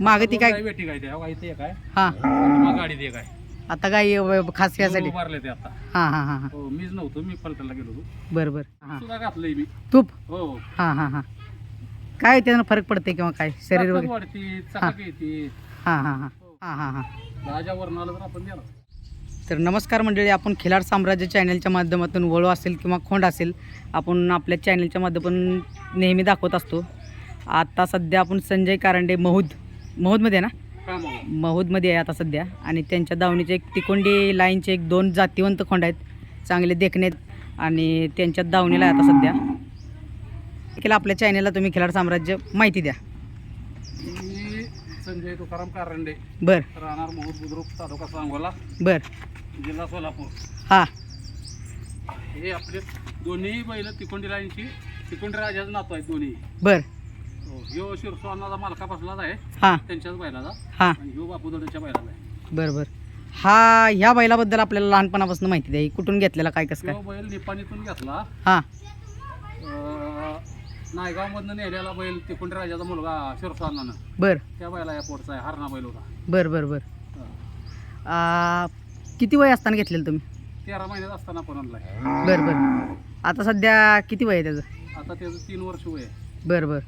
मागं ती काय वेटी काय त्या? इथे एक आहे. हां. पाठीमागं गाडीत एक आहे. आता काय खास यासाठी. उभारले ते आता. हां हां हां हां. हो मीच नव्हतो मी फलटणला गेलो होतो. बरं बरं हां. सुद्धा घातलंय मी. तूप? हो. हां हां हां. काय त्यानं फरक पडते किंवा काय? शरीर ताकद वगैरे? वाढती चकाक येते. हां हां हां. हां. हां हां आलं तर आपण तर नमस्कार मंडळी आपण खिलार साम्राज्य चॅनलच्या माध्यमातून वळू असेल किंवा खोंड असेल आपण आपल्या चॅनलच्या माध्यमातून नेहमी दाखवत असतो. आता सध्या आपण संजय कारंडे महूद महूदमध्ये आहे ना? महूदमध्ये आहे आता सध्या. आणि त्यांच्या दावणीचे एक तिकोंडी लाईनचे एक दोन जातीवंत खोंड आहेत. चांगले देखणे आहेत. आणि त्यांच्या दावणीला आहे आता सध्या. केलं आपल्या चॅनलला तुम्ही खिलार साम्राज्य माहिती द्या. संजय तुकाराम कारंडे. बर. राहणार मोहूद बुद्रुक तालुका सांगोला. बर. जिल्हा सोलापूर. हां. हे आपले दोन्ही बैल तिकोंडी लाईनची तिकोंडी राजाचं नातू आहेत दोन्ही. बर. ह्यो शिरसोनाचा मालका बसलाच आहे. हां. त्यांच्याच बैलाचा. हां. आणि ह्यो बापूदडच्या बैलाचा आहे. बर बर हा ह्या बैलाबद्दल आपल्याला लहानपणापासून माहिती द्या. ही कुठून घेतलेला काय कसं काय? बैल निपाणीतून घेतला. हां. अं, नायगावमधनं नेलेला बैल तिकोंडी राजाचा मुलगा शिरसोनानं बर. त्या बैला या पोटचा आहे हरणा बैल होता. बर बर बर. आ, किती वय असताना घेतलेलं तुम्ही? तेरा महिन्यात असताना पण आणलाय. बर बर. आता सध्या किती वय आहे त्याचं? आता त्याचं तीन वर्ष वय आहे. बर बर.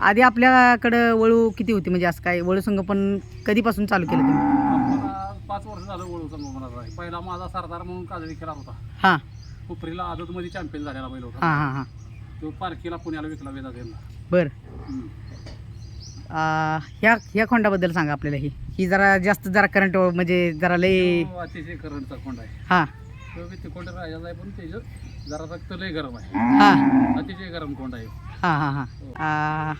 आधी आपल्याकडं वळू किती होती? म्हणजे असं काय वळू संगोपन कधीपासून चालू केलं तुम्ही? आपल्याला पाच वर्ष झालं वळू संगोपनाचा आहे पहिला माझा सरदार म्हणून काजळी खेळा होता. हां. हुपरीला आदतमध्ये चॅम्पियन झालेला बैल होता. हां हां हां. तो पारखीला पुण्याला विकला वेदा त्यांना बर. आ, ह्या ह्या खोंडाबद्दल सांगा आपल्याला ही. ही जरा जास्त जरा करंट म्हणजे जरा लय अतिशय करंटचा कोंड आहे. हां. तो बी तिकोंड राजाचा आहे पण त्याचं जरा रक्त लय गरम आहे. हां. अतिशय गरम कोंड आहे. हां हां हां.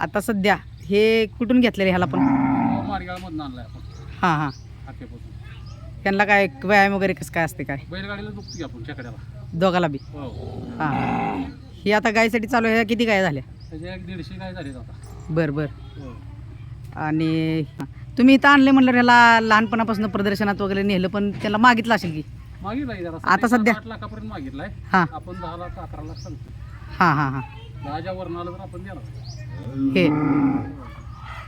आता सध्या हे कुठून घेतलेले ह्याला पण? आणलाय आपण. हां हां. हाकेपासून त्यांना काय व्यायाम वगैरे कसं काय असते काय? बैलगाडीला दुखतो की आपण छकड्याला दोघाला बी? हो. हां. ही आता गायसाठी चालू आहे ह्या किती गाय झाल्या? त्याच्या एक दीडशे काय झाले आता. बरं बरं. हो. आणि तुम्ही इथं आणले म्हणलं ह्याला लहानपणापासून प्रदर्शनात वगैरे नेलं पण त्याला मागितलं असेल की? मागितलाय जरा. आता सध्या? आठ लाखापर्यंत मागितलाय. हां. आपण दहा लाख अकरा लाख सांगतो हां हां हां. आपण हे.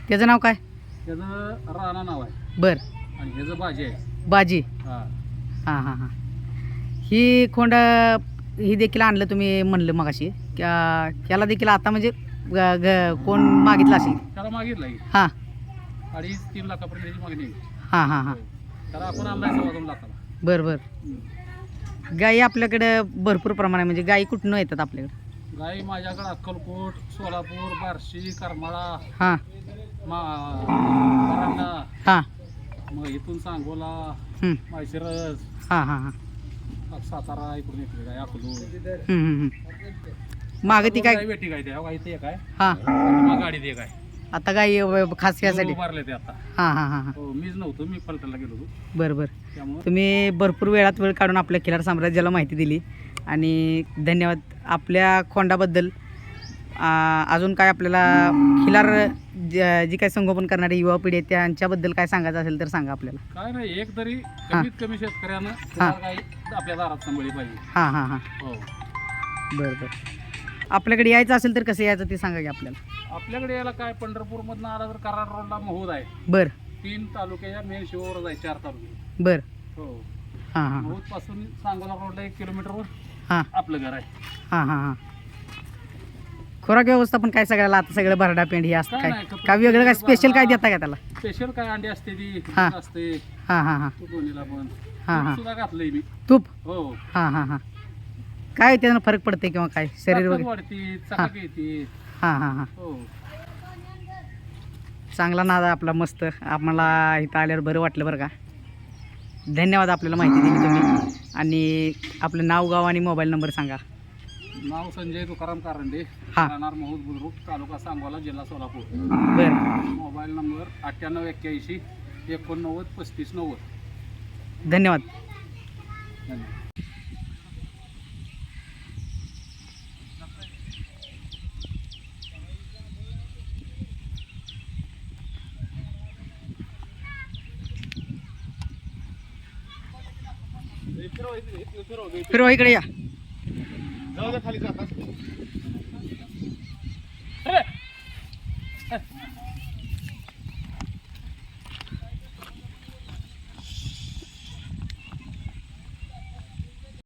त्याचं नाव काय? त्याचं राणा नाव आहे. बरं. आणि ह्याचं भाजी आहे. बाजी. हा. हां हां हां. ही खोंड ही देखील आणलं तुम्ही म्हणलं मगाशी. क्या त्याला देखील आता म्हणजे ग- ग- कोण मागितलं असेल? त्याला मागितलाय हां. अडीच तीन लाखापर्यंत त्याची मागणी आहे. हां हां हां. त्याला आपण आणलाय सव्वा दोन लाखाला. बरं बरं. गाई आपल्याकडं भरपूर प्रमाणात म्हणजे गाई कुठनं येतात आपल्याकडे? गाई माझ्याकडे अक्कलकोट सोलापूर बार्शी करमाळा हां. मा परांडा हां. मग इथून सांगोला हं. माळशिरस हां हां हां. सातारा इकडून येते काय अकलूर. मागं ती काय? वेटी काय त्या गाई ते काय हां. मग गाडी ते काय आता अ, खास यासाठी. उभारले ते आता. हां हां हां हां. हो मीच नव्हतो मी फलटणला गेलो होतो. बरं बरं. त्यामुळे तुम्ही भरपूर वेळात वेळ काढून आपल्या खिलार साम्राज्याला माहिती दिली. आणि धन्यवाद आपल्या खोंडाबद्दल. अजून काय आपल्याला खिलार ज- काय संगोपन करणारी युवा पिढी आहे त्यांच्याबद्दल काय सांगायचं असेल तर सांगा आपल्याला. काय नाही एक तरी कमीत कमी शेतकऱ्यानं त्याला गाई आपल्या दारात सांभाळली पाहिजे. हां हां हां. हो. बरं बरं. आपल्याकडे यायचं असेल तर कसं यायचं ते सांगा की आपल्याला. आपल्याकडे याला काय पंढरपूरमधनं आला तर कराड रोडला महूद आहे. बरं. तीन तालुक्याच्या मेन शिववर आहे चार तालुके. बरं. हो. हां हां महूदपासून सांगोला रोडला एक किलोमीटरवर. हां. आपलं घर आहे. हां हां हां. खुराक व्यवस्थापन काय सगळ्याला आता सगळं भरडा पेंड हे असतं काय काय? नाही, काय वेगळं काय स्पेशल काय देता का त्याला? स्पेशल काय अंडी असते ती हा. दूध असते. हां हां हां. तो दोन्हीला पण. हा, हा. दूध सुद्धा घातलंय मी. तूप? हो. हां हां हां. काय त्यानं फरक पडते किंवा काय? शरीर ताकद वगैरे? वाढती चकाक येते हां हां हां. हो. चांगला नाद आहे आपला मस्त. आम्हाला इथं आल्यावर बरं वाटलं बरं का? धन्यवाद आपल्याला माहिती दिली तुम्ही. आणि आपलं नाव गाव आणि मोबाईल नंबर सांगा. नाव संजय तुकाराम कारंडे. हा. राहणार महूद बुद्रुक तालुका सांगोला जिल्हा सोलापूर. बरं. मोबाईल नंबर अठ्ठ्याण्णव एक्क्याऐंशी एकोणनव्वद पस्तीस नव्वद. धन्यवाद. धन्यवाद. फिरवा इकडे या. खाली जाता.